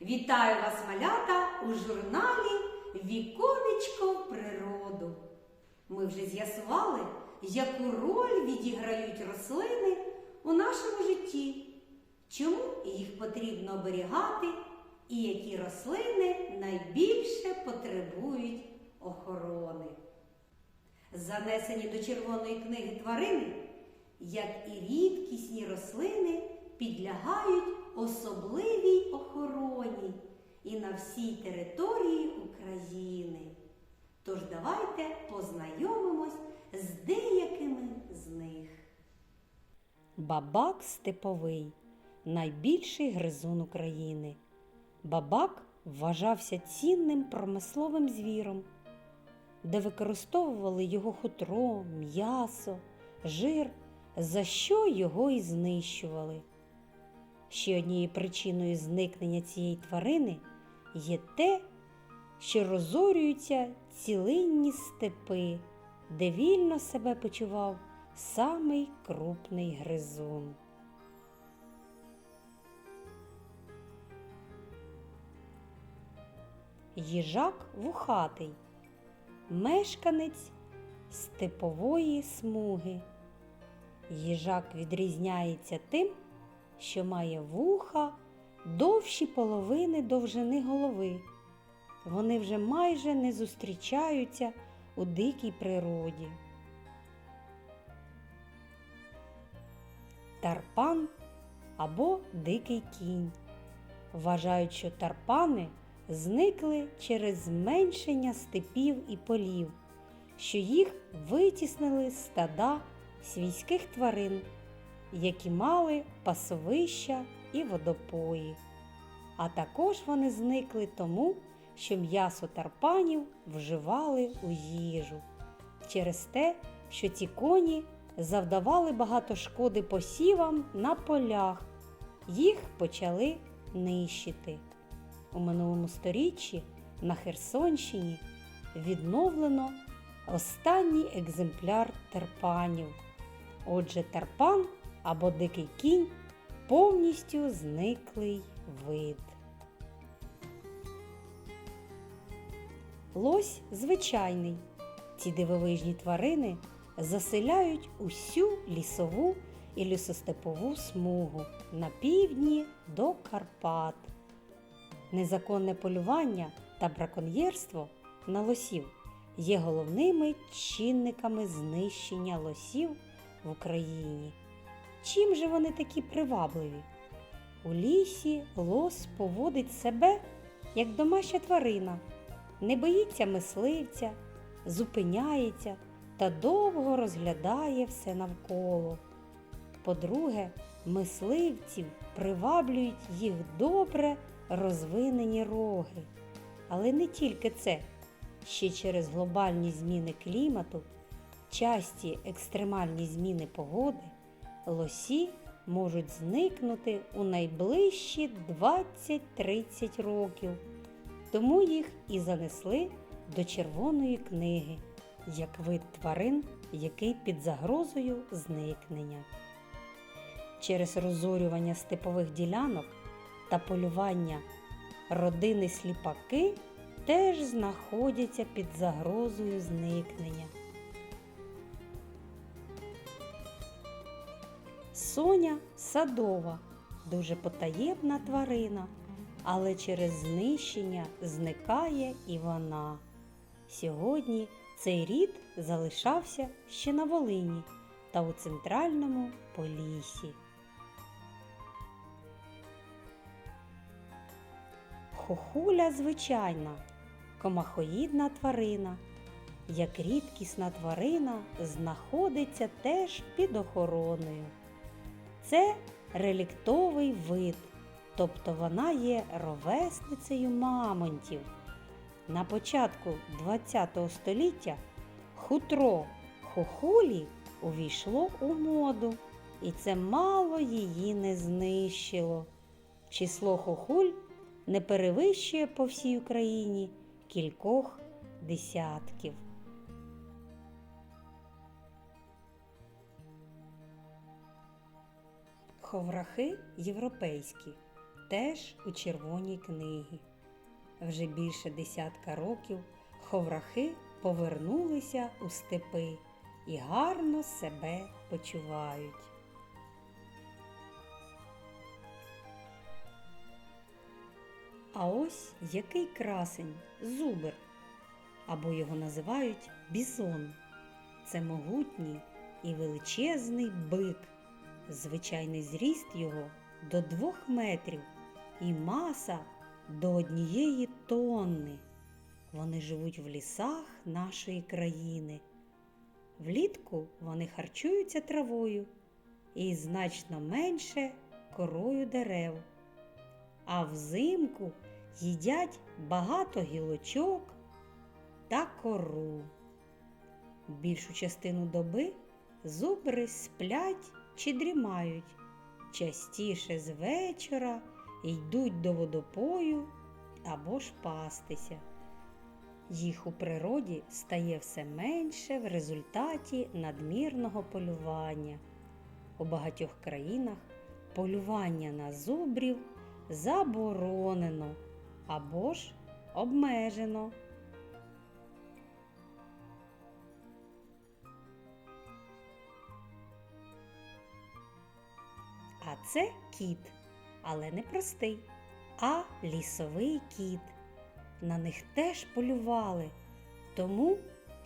Вітаю вас, малята, у журналі Віконечко в природу. Ми вже з'ясували, яку роль відіграють рослини у нашому житті, чому їх потрібно оберігати і які рослини найбільше потребують охорони. Занесені до Червоної книги тварини, як і рідкісні рослини, підлягають особливій охороні і на всій території України. Тож давайте познайомимось з деякими з них. Бабак степовий найбільший гризун України. Бабак вважався цінним промисловим звіром, де використовували його хутро, м'ясо, жир, за що його і знищували. Ще однією причиною зникнення цієї тварини є те, що розорюються цілинні степи, де вільно себе почував самий крупний гризун. Їжак вухатий, мешканець степової смуги. Їжак відрізняється тим, що має вуха довші половини довжини голови. Вони вже майже не зустрічаються у дикій природі. Тарпан або дикий кінь. Вважають, що тарпани зникли через зменшення степів і полів, що їх витіснили стада свійських тварин, які мали пасовища і водопої. А також вони зникли тому, що м'ясо тарпанів вживали у їжу через те, що ці коні завдавали багато шкоди посівам на полях, їх почали нищити. У минулому сторіччі на Херсонщині відновлено останній екземпляр терпанів. Отже, терпан або дикий кінь повністю зниклий вид. Лось звичайний. Ці дивовижні тварини заселяють усю лісову і лісостепову смугу на півдні до Карпат. Незаконне полювання та браконьєрство на лосів є головними чинниками знищення лосів в Україні. Чим же вони такі привабливі? У лісі лос поводить себе як домашня тварина, не боїться мисливця, зупиняється та довго розглядає все навколо. По-друге, мисливців приваблюють їх добре розвинені роги. Але не тільки це, ще через глобальні зміни клімату, часті екстремальні зміни погоди, лосі можуть зникнути у найближчі 20-30 років. Тому їх і занесли до Червоної книги як вид тварин, який під загрозою зникнення. Через розорювання степових ділянок та полювання родини сліпаки теж знаходяться під загрозою зникнення. Соня садова, дуже потаємна тварина, але через знищення зникає і вона. Сьогодні цей рід залишався ще на Волині та у центральному Поліссі. Хохуля звичайна, комахоїдна тварина. Як рідкісна тварина знаходиться теж під охороною. Це реліктовий вид, тобто вона є ровесницею мамонтів. На початку ХХ століття хутро хохулі увійшло у моду, і це мало її не знищило. Число хохуль не перевищує по всій Україні кількох десятків. Ховрахи європейські теж у червоній книгі. Вже більше десятка років ховрахи повернулися у степи і гарно себе почувають. А ось який красень зубр, або його називають бізон. Це могутній і величезний бик. Звичайний зріст його до двох метрів і маса до однієї тонни. Вони живуть в лісах нашої країни. Влітку вони харчуються травою і значно менше корою дерев. А взимку їдять багато гілочок та кору. Більшу частину доби зубри сплять чи дрімають. Частіше з вечора йдуть до водопою або ж пастися. Їх у природі стає все менше в результаті надмірного полювання. У багатьох країнах полювання на зубрів заборонено або ж обмежено. Це кіт, але не простий, а лісовий кіт. На них теж полювали, тому,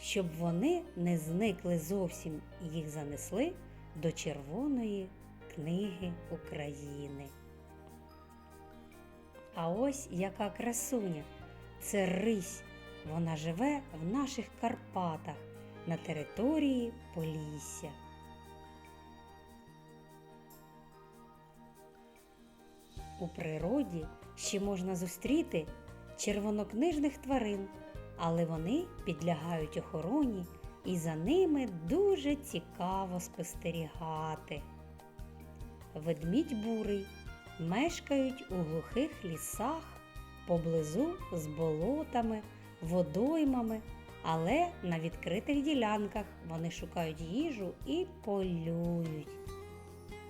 щоб вони не зникли зовсім, їх занесли до Червоної книги України. А ось яка красуня. Це рись. Вона живе в наших Карпатах на території Полісся. У природі ще можна зустріти червонокнижних тварин, але вони підлягають охороні і за ними дуже цікаво спостерігати. Ведмідь бурий мешкають у глухих лісах поблизу з болотами, водоймами, але на відкритих ділянках вони шукають їжу і полюють.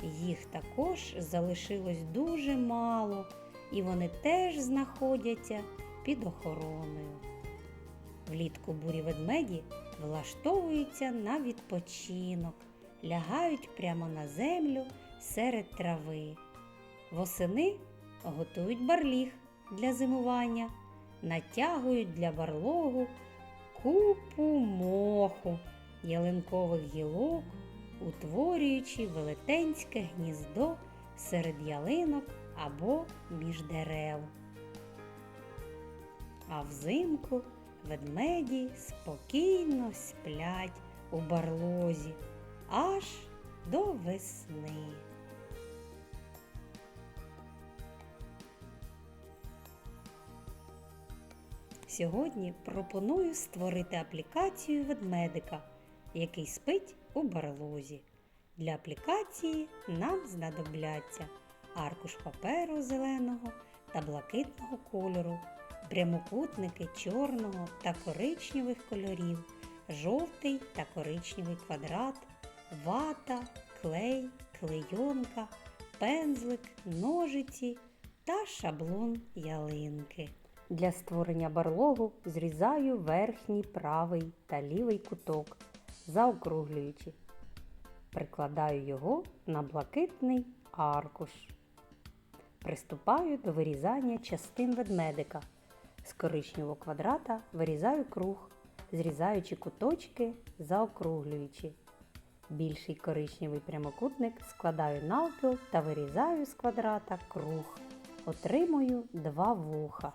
Їх також залишилось дуже мало, і вони теж знаходяться під охороною. Влітку бурі ведмеді влаштовуються на відпочинок, лягають прямо на землю серед трави. Восени готують барліг для зимування, натягують для барлогу купу моху, ялинкових гілок, утворюючи велетенське гніздо серед ялинок або між дерев. А взимку ведмеді спокійно сплять у барлозі аж до весни. Сьогодні пропоную створити аплікацію ведмедика, який спить у барлозі. Для аплікації нам знадобляться аркуш паперу зеленого та блакитного кольору, прямокутники чорного та коричневих кольорів, жовтий та коричневий квадрат, вата, клей, клейонка, пензлик, ножиці та шаблон ялинки. Для створення барлогу зрізаю верхній правий та лівий куток, заокруглюючи. Прикладаю його на блакитний аркуш. Приступаю до вирізання частин ведмедика. З коричневого квадрата вирізаю круг, зрізаючи куточки, заокруглюючи. Більший коричневий прямокутник складаю навпіл та вирізаю з квадрата круг. Отримую два вуха.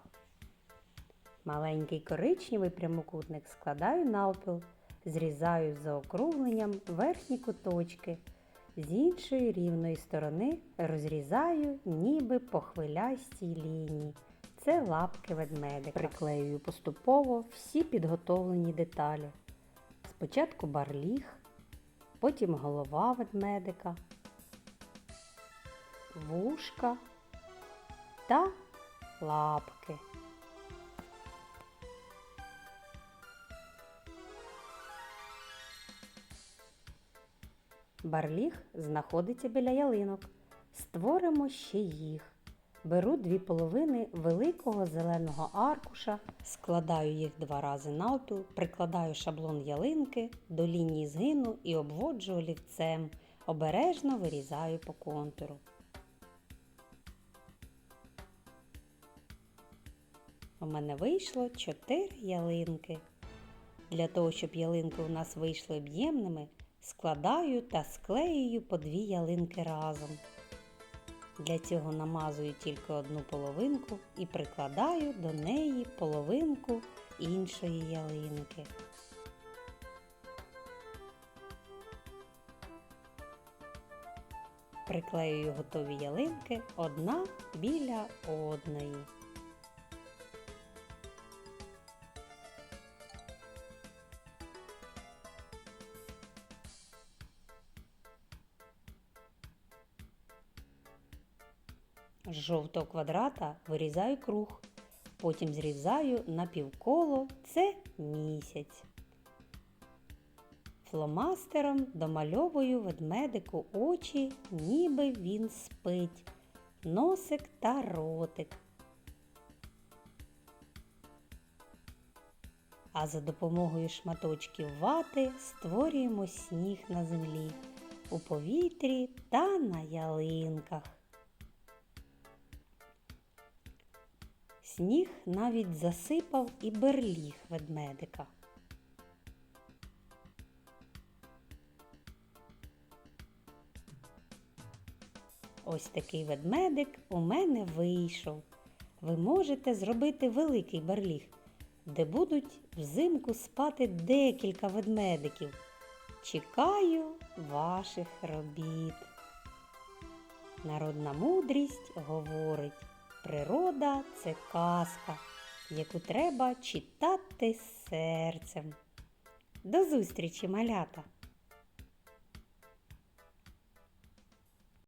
Маленький коричневий прямокутник складаю навпіл, зрізаю за округленням верхні куточки. З іншої рівної сторони розрізаю ніби по хвилястій лінії. Це лапки ведмедика. Приклеюю поступово всі підготовлені деталі. Спочатку барліг, потім голова ведмедика, вушка та лапки. Барліг знаходиться біля ялинок. Створимо ще їх. Беру дві половини великого зеленого аркуша, складаю їх два рази навпіл, прикладаю шаблон ялинки до лінії згину і обводжу олівцем. Обережно вирізаю по контуру. У мене вийшло 4 ялинки. Для того, щоб ялинки у нас вийшли об'ємними, складаю та склеюю по дві ялинки разом. Для цього намазую тільки одну половинку і прикладаю до неї половинку іншої ялинки. Приклеюю готові ялинки одна біля одної. Жовтого квадрата вирізаю круг, потім зрізаю на півколо це місяць. Фломастером домальовую ведмедику очі, ніби він спить, носик та ротик. А за допомогою шматочків вати створюємо сніг на землі, у повітрі та на ялинках. Сніг навіть засипав і берліг ведмедика. Ось такий ведмедик у мене вийшов. Ви можете зробити великий берліг, де будуть взимку спати декілька ведмедиків. Чекаю ваших робіт. Народна мудрість говорить. Природа це казка, яку треба читати серцем. До зустрічі, малята!